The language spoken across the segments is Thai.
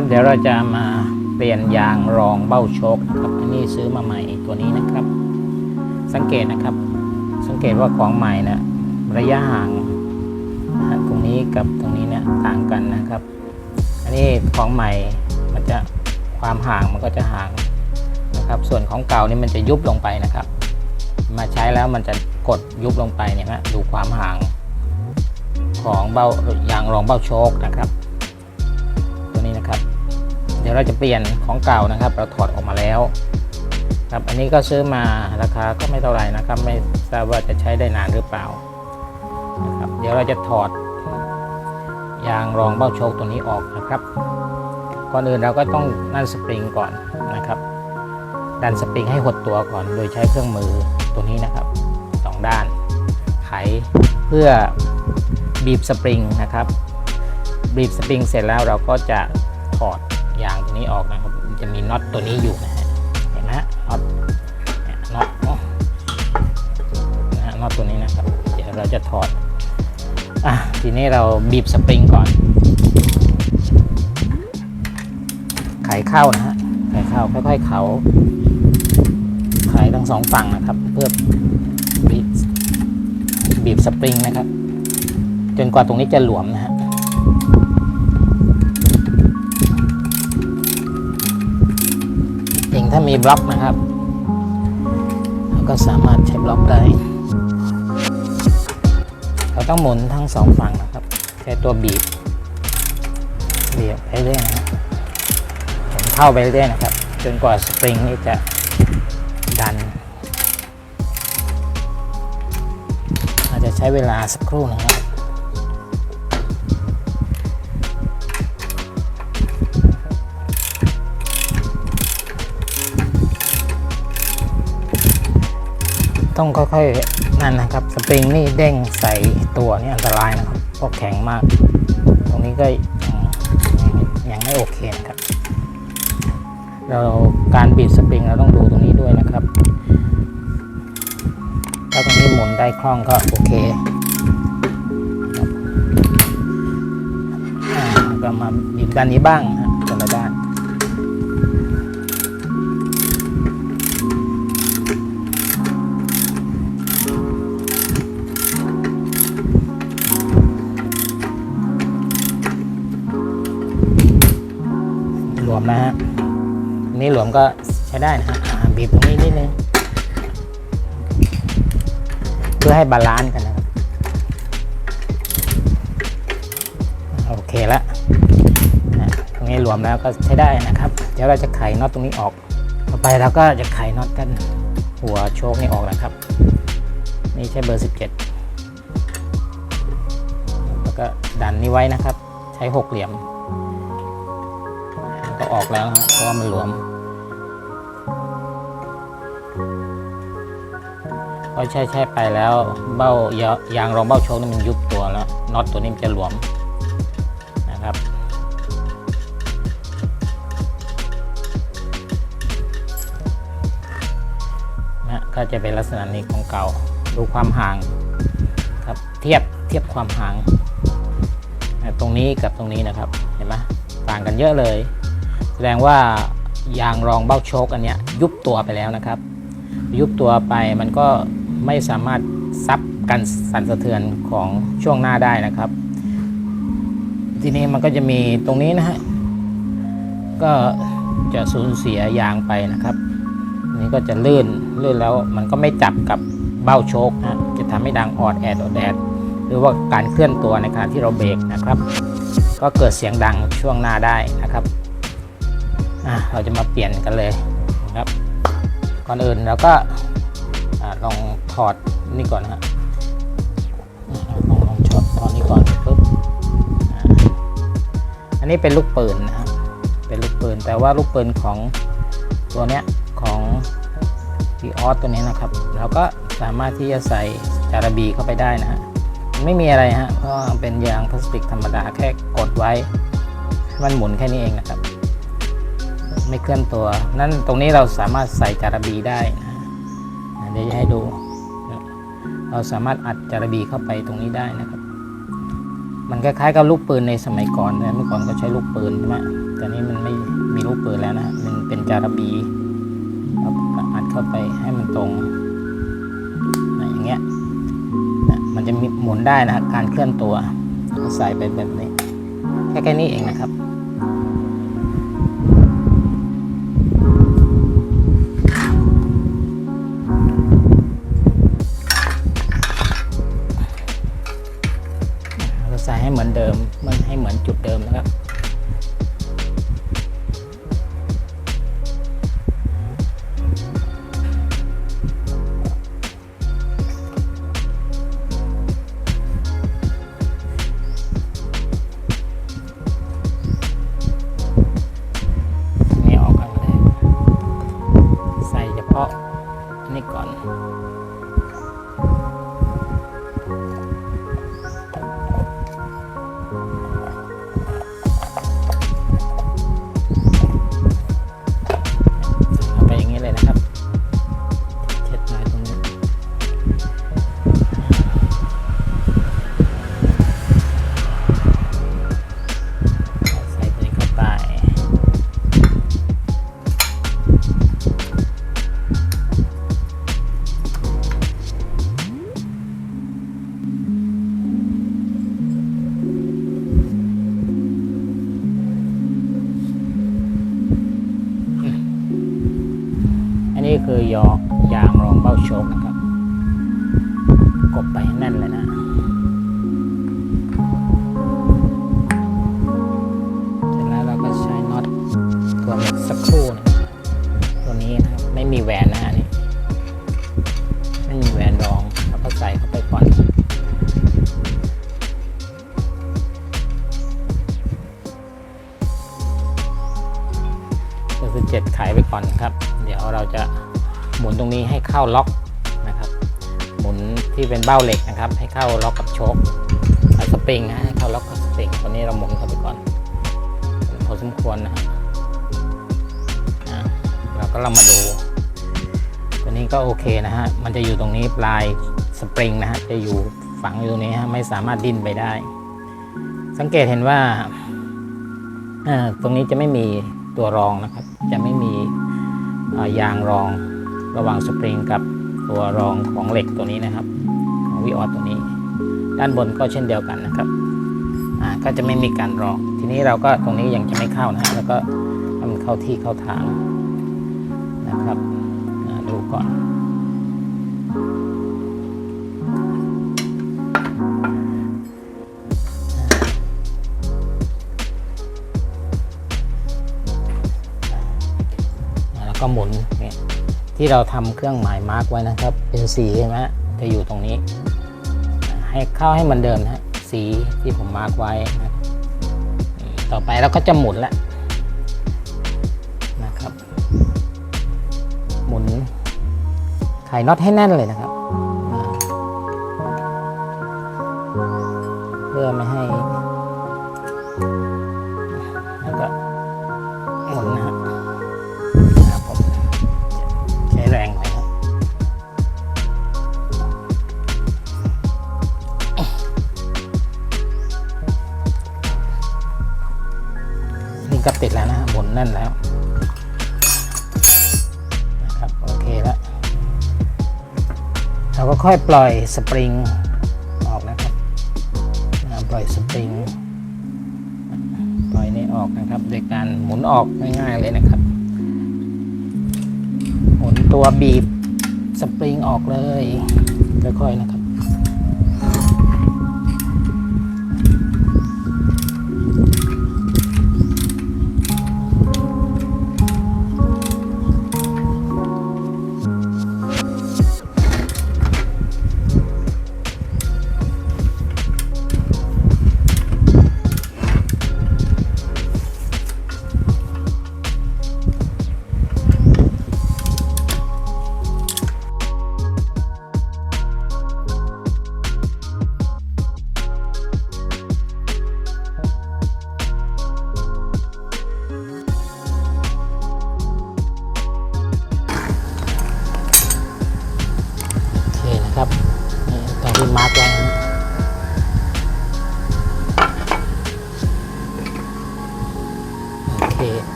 ครับ เดี๋ยวเราจะมาเปลี่ยนยางรองเบ้าชคนะครับอันนี้ซื้อมาใหม่ตัวนี้นะครับ สังเกตนะครับ สังเกตว่าของใหม่นะระยะห่างตรงนี้กับตรงนี้เนี่ยต่างกันนะครับ อันนี้ของใหม่มันจะความห่างมันก็จะห่างนะครับ ส่วนของเก่านี่มันจะยุบลงไปนะครับ มาใช้แล้วมันจะกดยุบลงไปเนี่ยนะดูความห่างของเบ้ายางรองเบ้าโชคนะครับ เดี๋ยวเราจะเปลี่ยนของเก่านะครับ เราถอดออกมาแล้วครับอันนี้ก็ซื้อมาราคาก็ไม่เท่าไหร่นะครับ ไม่ทราบว่าจะใช้ได้นานหรือเปล่านะครับเดี๋ยวเราจะถอดยางรองเบ้าโชคตัวนี้ออกนะครับก่อนอื่นเราก็ต้องนั่นสปริงก่อนนะครับ ดันสปริงให้หดตัวก่อน โดยใช้เครื่องมือตัวนี้นะครับสองด้าน ไขเพื่อบีบสปริงนะครับบีบสปริงเสร็จแล้วเราก็จะถอด ยางตัวนี้ออกนะครับมันจะมีน็อตตัวนี้อยู่นะฮะเห็นไหมน็อตน็อตนะนะฮะน็อตตัวนี้นะครับ เดี๋ยวเราจะถอดอะทีนี้เราบีบสปริงก่อน ไขเข้านะฮะไขเข้าค่อยๆเขาไขทั้งสองฝั่งนะครับ เพื่อบีบบีบสปริงนะครับ จนกว่าตรงนี้จะหลวมนะ ถ้ามีบล็อกนะครับเราก็สามารถใช้บล็อกได้ เราต้องหมุนทั้งสองฝั่งนะครับ ใช้ตัวบีบเบียบไปเรื่อยนะฮะหมุนเข้าไปเรื่อยนะครับ จนกว่าสปริงนี่จะดัน อาจจะใช้เวลาสักครู่นะครับ ต้องค่อยๆนั่นนะครับ สปริงนี่เด้งใส่ตัวนี่อันตรายนะครับเพราะแข็งมาก ตรงนี้ก็ยังยังไม่โอเคนะครับ เราการบีบสปริงเราต้องดูตรงนี้ด้วยนะครับ ถ้าตรงนี้หมุนได้คล่องก็โอเคก็มาบีบด้านนี้บ้าง มนะฮะนนี้หลวมก็ใช้ได้นะฮะบีบตรงนี้นิดนึงเพื่อให้บาลานซ์กันนะครับ โอเคแล้วนะตรงนี้หลวมแล้วก็ใช้ได้นะครับ เดี๋ยวเราจะไขน็อตตรงนี้ออก ต่อไปเราก็จะไขน็อตกันหัวโชคนี่ออกนะครับ นี่ใช้เบอร์ 17 แล้วก็ดันนี้ไว้นะครับ ใช้หกเหลี่ยม ออกแล้วนะฮะเพราะว่ามันหลวม พอใช้ใช้ไปแล้วเบ้ายางรองเบ้าโชคนี่มันยุบตัวแล้วน็อตตัวนี้มันจะหลวมนะครับนะก็จะเป็นลักษณะนี้ของเก่าดูความห่างครับเทียบเทียบความห่าง ตรงนี้กับตรงนี้นะครับเห็นไหมต่างกันเยอะเลย แสดงว่ายางรองเบ้าโชคอันเนี้ยยุบตัวไปแล้วนะครับ ยุบตัวไปมันก็ไม่สามารถซับกันสั่นสะเทือนของช่วงหน้าได้นะครับ ทีนี้มันก็จะมีตรงนี้นะฮะก็จะสูญเสียยางไปนะครับ นี่ก็จะลื่นลื่นแล้วมันก็ไม่จับกับเบ้าโชคนะจะทำให้ดังออดแอดออดแอดหรือว่าการเคลื่อนตัวในขณะที่เราเบรกนะครับ ก็เกิดเสียงดังช่วงหน้าได้นะครับ อะเราจะมาเปลี่ยนกันเลยนะครับ ก่อนอื่นเราก็ลองถอดนี่ก่อนนะฮะลองลองช็อตถอดนี่ก่อนปุ๊บอันนี้เป็นลูกปืนนะฮะเป็นลูกปืนแต่ว่าลูกปืนของตัวเนี้ยของพีออสตัวนี้นะครับ เราก็สามารถที่จะใส่จาระบีเข้าไปได้นะฮะไม่มีอะไรฮะเพราะเป็นยางพลาสติกธรรมดาแค่กดไว้ให้มันหมุนแค่นี้เองนะครับ ไม่เคลื่อนตัว นั่นตรงนี้เราสามารถใส่จารบีได้นะเดี๋ยวจะให้ดูเราสามารถอัดจารบีเข้าไปตรงนี้ได้นะครับ มันคล้ายๆกับลูกปืนในสมัยก่อนนะเมื่อก่อนก็ใช้ลูกปืนใช่ไหมแต่นี้มันไม่มีลูกปืนแล้วนะ มันเป็นจารบีเราอัดเข้าไปให้มันตรงนะอย่างเงี้ยนะมันจะมีหมุนได้นะการเคลื่อนตัวใส่ไปแบบนี้ แค่แค่นี้เองนะครับ นนี้คือยอยางรองเบ้าโชคนะครับ กบไปแน่นเลยนะเสร็จแล้วเราก็ใช้น็อตตัวเม็กสักครู่นะตัวนี้นะครับไม่มีแหวนนะฮะนี่ไม่มีแหวนรองแล้วก็ใส่เข้าไปก่อนก็คือเจ็ดไขไปก่อนครับ นตรงนี้ให้เข้าล็อกนะครับ หมุนที่เป็นเบ้าเหล็กนะครับ ให้เข้าล็อกกับโชคสปริงนะให้เข้าล็อกกับสปริงตอนนี้เราหมุนเข้าไปก่อนพอสมควรนะฮะอะเราก็เรามาดู ตัวนี้ก็โอเคนะฮะมันจะอยู่ตรงนี้ปลายสปริงนะฮะจะอยู่ฝังอยู่ตรงนี้ฮะไม่สามารถดิ้นไปได้ สังเกตเห็นว่าตรงนี้จะไม่มีตัวรองนะครับ จะไม่มียางรอง ระหว่างสปริงกับตัวรองของเหล็กตัวนี้นะครับของวิออตัวนี้ ด้านบนก็เช่นเดียวกันนะครับอ่าก็จะไม่มีการรอง ทีนี้เราก็ตรงนี้ยังจะไม่เข้านะฮะแล้วก็ให้มันเข้าที่เข้าทางนะครับดูก่อนแล้วก็หมุนเนี่ย ที่เราทำเครื่องหมายมาร์กไว้นะครับ เป็นสีใช่ไหมจะอยู่ตรงนี้ ให้เข้าให้มันเดิมนะสีที่ผมมาร์กไว้นะต่อไปเราก็จะหมุนแล้วนะครับ หมุนไขน็อตให้แน่นเลยนะครับ เพื่อไม่ให้ ก็ติดแล้วนะหมุนแน่นแล้วนะครับโอเคแล้วเราก็ค่อยปล่อยสปริงออกนะครับปล่อยสปริงปล่อยนี่ออกนะครับโดยการหมุนออกง่ายๆเลยนะครับ หมุนตัวบีบสปริงออกเลยค่อยๆนะครับ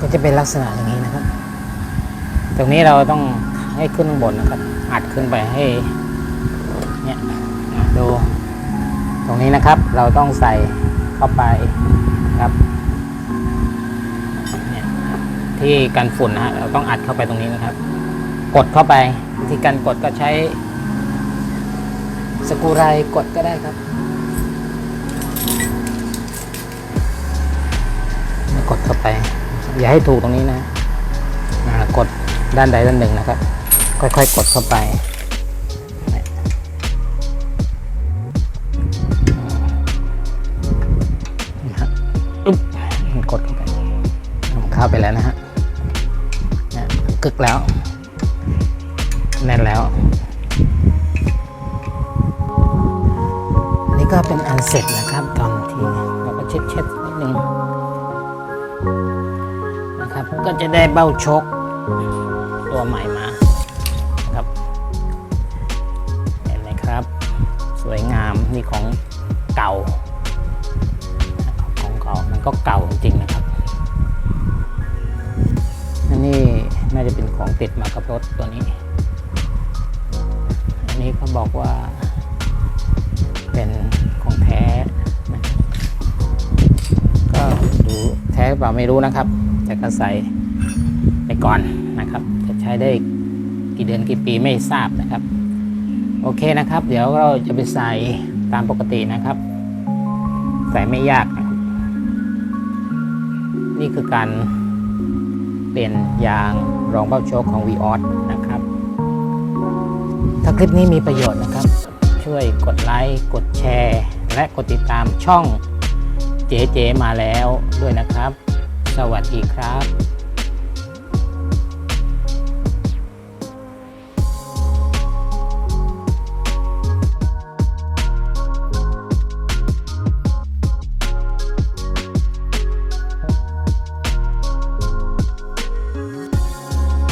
ก็จะเป็นลักษณะอย่างนี้นะครับ ตรงนี้เราต้องให้ขึ้นบนนะครับ อัดขึ้นไปให้เนี่ยดู ตรงนี้นะครับเราต้องใส่เข้าไปครับเนี่ยที่กันฝุ่นนะฮะเราต้องอัดเข้าไปตรงนี้นะครับ กดเข้าไปวิธีการกดก็ใช้สกูไรกดก็ได้ครับ กดเข้าไป อย่าให้ถูกตรงนี้นะอ่ากดด้านใดด้านหนึ่งนะครับ ค่อยๆ กดเข้าไปนะฮะอึ๊บกดเข้าไปเข้าไปแล้วนะฮะนะกึกแล้ว แน่นแล้วนนี้ก็เป็นอันเสร็จนะครับตอน ก็จะได้เบ้าชก ตัวใหม่มาครับเห็นไหมครับ สวยงามนี่ของเก่า ของเก่ามันก็เก่าจริงนะครับอันนี้น่าจะเป็นของติดมากับรถตัวนี้ อันนี้เขาบอกว่าเป็นของแท้ ก็ดูแท้หรือเปล่าไม่รู้นะครับ แต่ก็ใส่ไปก่อนนะครับ จะใช้ได้กี่เดือนกี่ปีไม่ทราบนะครับ โอเคนะครับ เดี๋ยวเราจะไปใส่ตามปกตินะครับ ใส่ไม่ยากนะครับ นี่คือการเปลี่ยนยางรองเบ้าโชคของ v ีออสนะครับ ถ้าคลิปนี้มีประโยชน์นะครับ ช่วยกดไลค์กดแชร์ และกดติดตามช่องเจเจมาแล้วด้วยนะครับ สวัสดีครับ